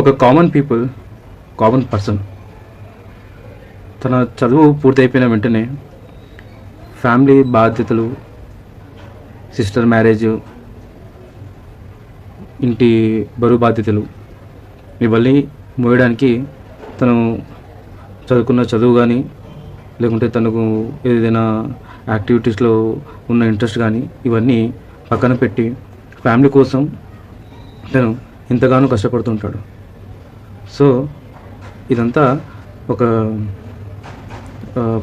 ఒక common people common person తన చదువు పూర్తయిపోయిన వెంటనే ఫ్యామిలీ బాధ్యతలు సిస్టర్ మ్యారేజ్ ఇంటి బరువు బాధ్యతలు ఇవన్నీ మోయడానికి తను చదువుకున్న చదువు కానీ లేకుంటే తనకు ఏదైనా యాక్టివిటీస్లో ఉన్న ఇంట్రెస్ట్ కానీ ఇవన్నీ పక్కన పెట్టి ఫ్యామిలీ కోసం తను ఎంతగానో కష్టపడుతుంటాడు. సో ఇదంతా ఒక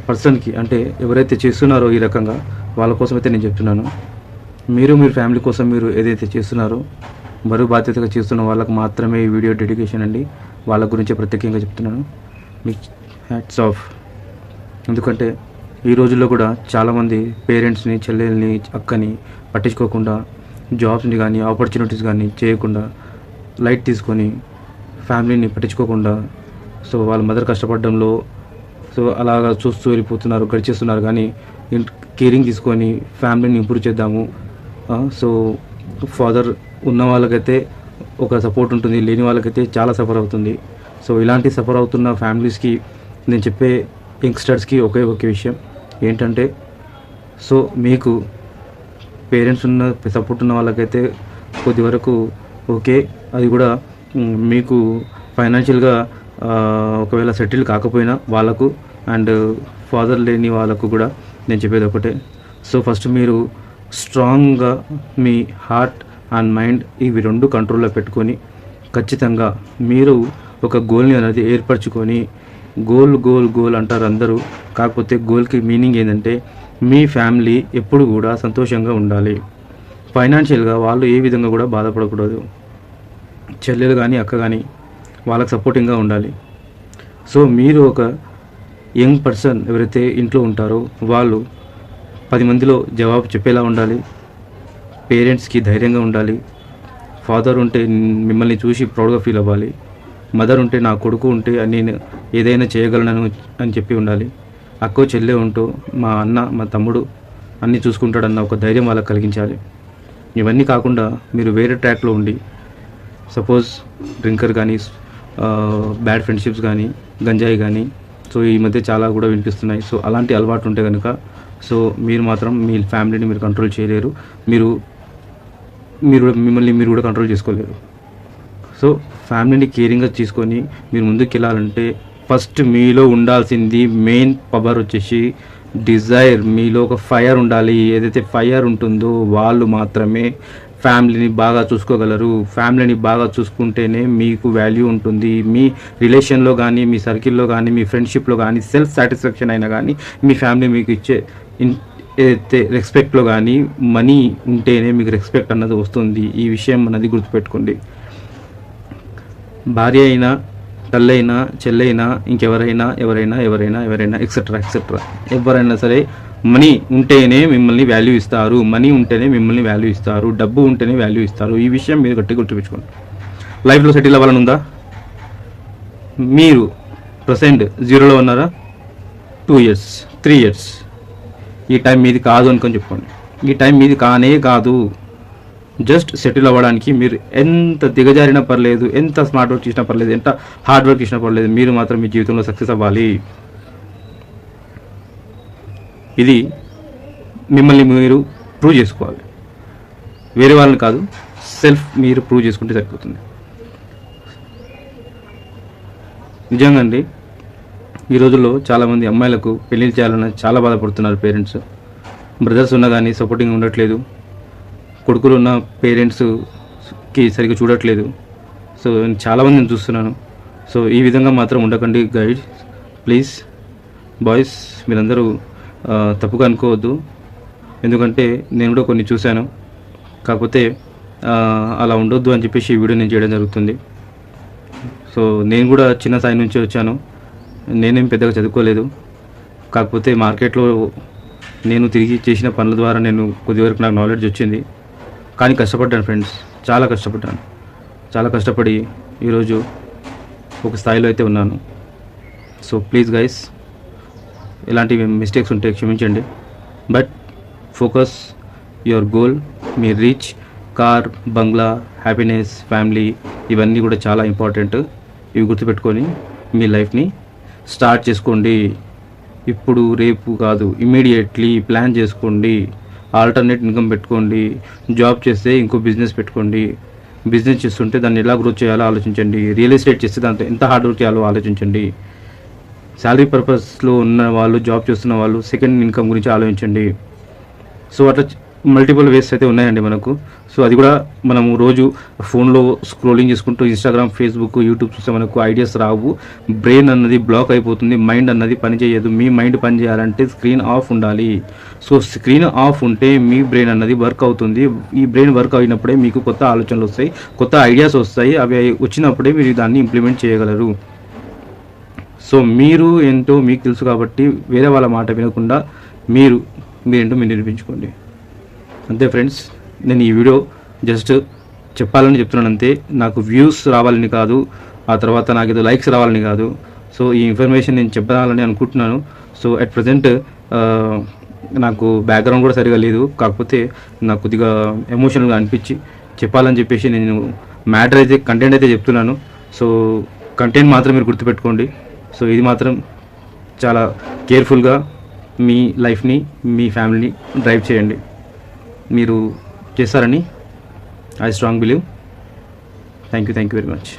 పర్సన్కి అంటే ఎవరైతే చేస్తున్నారో ఈ రకంగా వాళ్ళ కోసం అయితే నేను చెప్తున్నాను. మీరు మీ ఫ్యామిలీ కోసం మీరు ఏదైతే చేస్తున్నారో మరో బాధ్యతగా చేస్తున్న వాళ్ళకు మాత్రమే ఈ వీడియో డెడికేషన్ అండి. వాళ్ళ గురించి ప్రత్యేకంగా చెప్తున్నాను. మీ హ్యాట్స్ ఆఫ్. ఎందుకంటే ఈ రోజుల్లో కూడా చాలామంది పేరెంట్స్ని చెల్లెల్ని అక్కని పట్టించుకోకుండా జాబ్స్ని కానీ ఆపర్చునిటీస్ కానీ చేయకుండా లైట్ తీసుకొని ఫ్యామిలీని పట్టించుకోకుండా సో వాళ్ళ మదర్ కష్టపడడంలో సో అలాగా చూస్తూ వెళ్ళిపోతున్నారు గడిచేస్తున్నారు. కానీ కేరింగ్ తీసుకొని ఫ్యామిలీని ఇంప్రూవ్ చేద్దాము. సో ఫాదర్ ఉన్న వాళ్ళకైతే ఒక సపోర్ట్ ఉంటుంది లేని వాళ్ళకైతే చాలా సఫర్ అవుతుంది. సో ఇలాంటి సఫర్ అవుతున్న ఫ్యామిలీస్కి నేను చెప్పే యంగ్స్టర్స్కి ఒకే ఒకే విషయం ఏంటంటే సో మీకు పేరెంట్స్ ఉన్న సపోర్ట్ ఉన్న వాళ్ళకైతే కొద్ది వరకు ఓకే అది కూడా మీకు ఫైనాన్షియల్గా ఒకవేళ సెటిల్ కాకపోయినా వాళ్ళకు అండ్ ఫాదర్ లేని వాళ్ళకు కూడా నేను చెప్పేది ఒకటే. సో ఫస్ట్ మీరు స్ట్రాంగ్గా మీ హార్ట్ అండ్ మైండ్ ఇవి రెండు కంట్రోల్లో పెట్టుకొని ఖచ్చితంగా మీరు ఒక గోల్ని అనేది ఏర్పరచుకొని గోల్ గోల్ గోల్ అంటారు అందరూ. కాకపోతే గోల్కి మీనింగ్ ఏంటంటే మీ ఫ్యామిలీ ఎప్పుడు కూడా సంతోషంగా ఉండాలి. ఫైనాన్షియల్గా వాళ్ళు ఏ విధంగా కూడా బాధపడకూడదు. చెల్లెలు కానీ అక్క కానీ వాళ్ళకి సపోర్టింగ్గా ఉండాలి. సో మీరు ఒక యంగ్ పర్సన్ ఎవరైతే ఇంట్లో ఉంటారో వాళ్ళు పది మందిలో జవాబు చెప్పేలా ఉండాలి. పేరెంట్స్కి ధైర్యంగా ఉండాలి. ఫాదర్ ఉంటే మిమ్మల్ని చూసి ప్రౌడ్గా ఫీల్ అవ్వాలి. మదర్ ఉంటే నా కొడుకు ఉంటే నేను ఏదైనా చేయగలను అని చెప్పి ఉండాలి. అక్కో చెల్లె ఉంటూ మా అన్న మా తమ్ముడు అన్నీ చూసుకుంటాడన్న ఒక ధైర్యం వాళ్ళకి కలిగించాలి. ఇవన్నీ కాకుండా మీరు వేరే ట్రాక్లో ఉండి సపోజ్ డ్రింకర్ కానీ బ్యాడ్ ఫ్రెండ్షిప్స్ కానీ గంజాయి కానీ సో ఈ మధ్య చాలా కూడా వినిపిస్తున్నాయి. సో అలాంటి అలవాటు ఉంటే కనుక సో మీరు మాత్రం మీ ఫ్యామిలీని మీరు కంట్రోల్ చేయలేరు. మీరు మీరు మిమ్మల్ని మీరు కూడా కంట్రోల్ చేసుకోలేరు. సో ఫ్యామిలీని కేరింగ్గా తీసుకొని మీరు ముందుకు వెళ్ళాలంటే ఫస్ట్ మీలో ఉండాల్సింది మెయిన్ పవర్ వచ్చేసి డిజైర్. మీలో ఒక ఫైర్ ఉండాలి. ఏదైతే ఫైర్ ఉంటుందో వాళ్ళు మాత్రమే ఫ్యామిలీని బాగా చూసుకోగలరు. ఫ్యామిలీని బాగా చూసుకుంటేనే మీకు వాల్యూ ఉంటుంది. మీ రిలేషన్లో కానీ మీ సర్కిల్లో కానీ మీ ఫ్రెండ్షిప్లో కానీ సెల్ఫ్ సాటిస్ఫాక్షన్ అయినా కానీ మీ ఫ్యామిలీ మీకు ఇచ్చే ఇన్ ఏదైతే రెస్పెక్ట్లో కానీ మనీ ఉంటేనే మీకు రెస్పెక్ట్ అన్నది వస్తుంది. ఈ విషయం అన్నది గుర్తుపెట్టుకోండి. భార్య అయినా తల్లైనా చెల్లైనా ఇంకెవరైనా ఎవరైనా ఎవరైనా ఎవరైనా ఎక్సెట్రా ఎక్సెట్రా ఎవరైనా సరే మనీ ఉంటేనే మిమ్మల్ని వాల్యూ ఇస్తారు మనీ ఉంటేనే మిమ్మల్ని వాల్యూ ఇస్తారు డబ్బు ఉంటేనే వాల్యూ ఇస్తారు. ఈ విషయం మీరు గట్టి గుర్తుపెట్టుకోండి. లైఫ్లో సెటిల్ అవ్వాలని ఉందా? మీరు ప్రజెంట్ జీరోలో ఉన్నారా? టూ ఇయర్స్ త్రీ ఇయర్స్ ఈ టైం మీది కాదు అనుకొని చెప్పుకోండి. ఈ టైం మీది కానే కాదు. జస్ట్ సెటిల్ అవ్వడానికి మీరు ఎంత దిగజారినా పర్లేదు ఎంత స్మార్ట్ వర్క్ చేసినా పర్లేదు ఎంత హార్డ్ వర్క్ చేసినా పర్లేదు మీరు మాత్రం మీ జీవితంలో సక్సెస్ అవ్వాలి. ఇది మిమ్మల్ని మీరు ప్రూవ్ చేసుకోవాలి. వేరే వాళ్ళని కాదు సెల్ఫ్ మీరు ప్రూవ్ చేసుకుంటే సరిపోతుంది. నిజంగా అండి ఈ రోజుల్లో చాలామంది అమ్మాయిలకు పెళ్ళిళ్ళు చేయాలని చాలా బాధపడుతున్నారు పేరెంట్స్. బ్రదర్స్ ఉన్నా కానీ సపోర్టింగ్ ఉండట్లేదు. కొడుకులు ఉన్న పేరెంట్స్కి సరిగ్గా చూడట్లేదు. సో నేను చాలామంది నేను చూస్తున్నాను. సో ఈ విధంగా మాత్రం ఉండకండి గైడ్ ప్లీజ్ బాయ్స్ మీరందరూ తప్పుగా అనుకోవద్దు. ఎందుకంటే నేను కూడా కొన్ని చూశాను. కాకపోతే అలా ఉండొద్దు అని చెప్పేసి ఈ వీడియో నేను చేయడం జరుగుతుంది. సో నేను కూడా చిన్న స్థాయి నుంచి వచ్చాను. నేనేం పెద్దగా చదువుకోలేదు. కాకపోతే మార్కెట్లో నేను తిరిగి చేసిన పనుల ద్వారా నేను కొద్ది వరకు నాకు నాలెడ్జ్ వచ్చింది. కానీ కష్టపడ్డాను ఫ్రెండ్స్. చాలా కష్టపడ్డాను. చాలా కష్టపడి ఈరోజు ఒక స్థాయిలో అయితే ఉన్నాను. సో ప్లీజ్ గైస్ ఇలాంటి మిస్టేక్స్ ఉంటే క్షమించండి. బట్ ఫోకస్ యువర్ గోల్ మీ రీచ్ కార్ బంగ్లా హ్యాపీనెస్ ఫ్యామిలీ ఇవన్నీ కూడా చాలా ఇంపార్టెంట్ ఇవి గుర్తుపెట్టుకొని మీ లైఫ్ని స్టార్ట్ చేసుకోండి. ఇప్పుడు రేపు కాదు ఇమీడియట్లీ ప్లాన్ చేసుకోండి. ఆల్టర్నేట్ ఇన్కమ్ పెట్టుకోండి. జాబ్ చేస్తే ఇంకో బిజినెస్ పెట్టుకోండి. బిజినెస్ చేస్తుంటే దాన్ని ఎలా గ్రోత్ చేయాలో ఆలోచించండి. రియల్ ఎస్టేట్ చేస్తే దాంతో ఎంత హార్డ్ వర్క్ చేయాలో ఆలోచించండి. శాలరీ పర్పస్లో ఉన్న వాళ్ళు జాబ్ చేస్తున్న వాళ్ళు సెకండ్ ఇన్కమ్ గురించి ఆలోచించండి. సో అట్లా మల్టిపుల్ వేస్ అయితే ఉన్నాయండి మనకు. సో అది కూడా మనము రోజు ఫోన్లో స్క్రోలింగ్ చేసుకుంటూ ఇన్స్టాగ్రామ్ ఫేస్బుక్ యూట్యూబ్ చూస్తే మనకు ఐడియాస్ రావు. బ్రెయిన్ అన్నది బ్లాక్ అయిపోతుంది మైండ్ అన్నది పని చేయదు. మీ మైండ్ పని చేయాలంటే స్క్రీన్ ఆఫ్ ఉండాలి. సో స్క్రీన్ ఆఫ్ ఉంటే మీ బ్రెయిన్ అన్నది వర్క్ అవుతుంది. ఈ బ్రెయిన్ వర్క్ అయినప్పుడే మీకు కొత్త ఆలోచనలు వస్తాయి కొత్త ఐడియాస్ వస్తాయి. అవి వచ్చినప్పుడే మీరు దాన్ని ఇంప్లిమెంట్ చేయగలరు. సో మీరు ఏంటో మీకు తెలుసు కాబట్టి వేరే వాళ్ళ మాట వినకుండా మీరు మీరేంటో మీరు నిరూపించుకోండి. అంతే ఫ్రెండ్స్ నేను ఈ వీడియో జస్ట్ చెప్పాలని చెప్తున్నాను అంతే. నాకు వ్యూస్ రావాలని కాదు ఆ తర్వాత నాకు ఏదో లైక్స్ రావాలని కాదు. సో ఈ ఇన్ఫర్మేషన్ నేను చెప్పాలని అనుకుంటున్నాను. సో అట్ ప్రజెంట్ నాకు బ్యాక్గ్రౌండ్ కూడా సరిగా లేదు. కాకపోతే నాకు కొద్దిగా ఎమోషనల్గా అనిపించి చెప్పాలని చెప్పేసి నేను మ్యాటర్ అయితే కంటెంట్ అయితే చెప్తున్నాను. సో కంటెంట్ మాత్రం మీరు గుర్తుపెట్టుకోండి. సో ఇది మాత్రం చాలా కేర్ఫుల్గా మీ లైఫ్ని మీ ఫ్యామిలీని డ్రైవ్ చేయండి. మీరు చేస్తారని I strong believe thank you thank you very much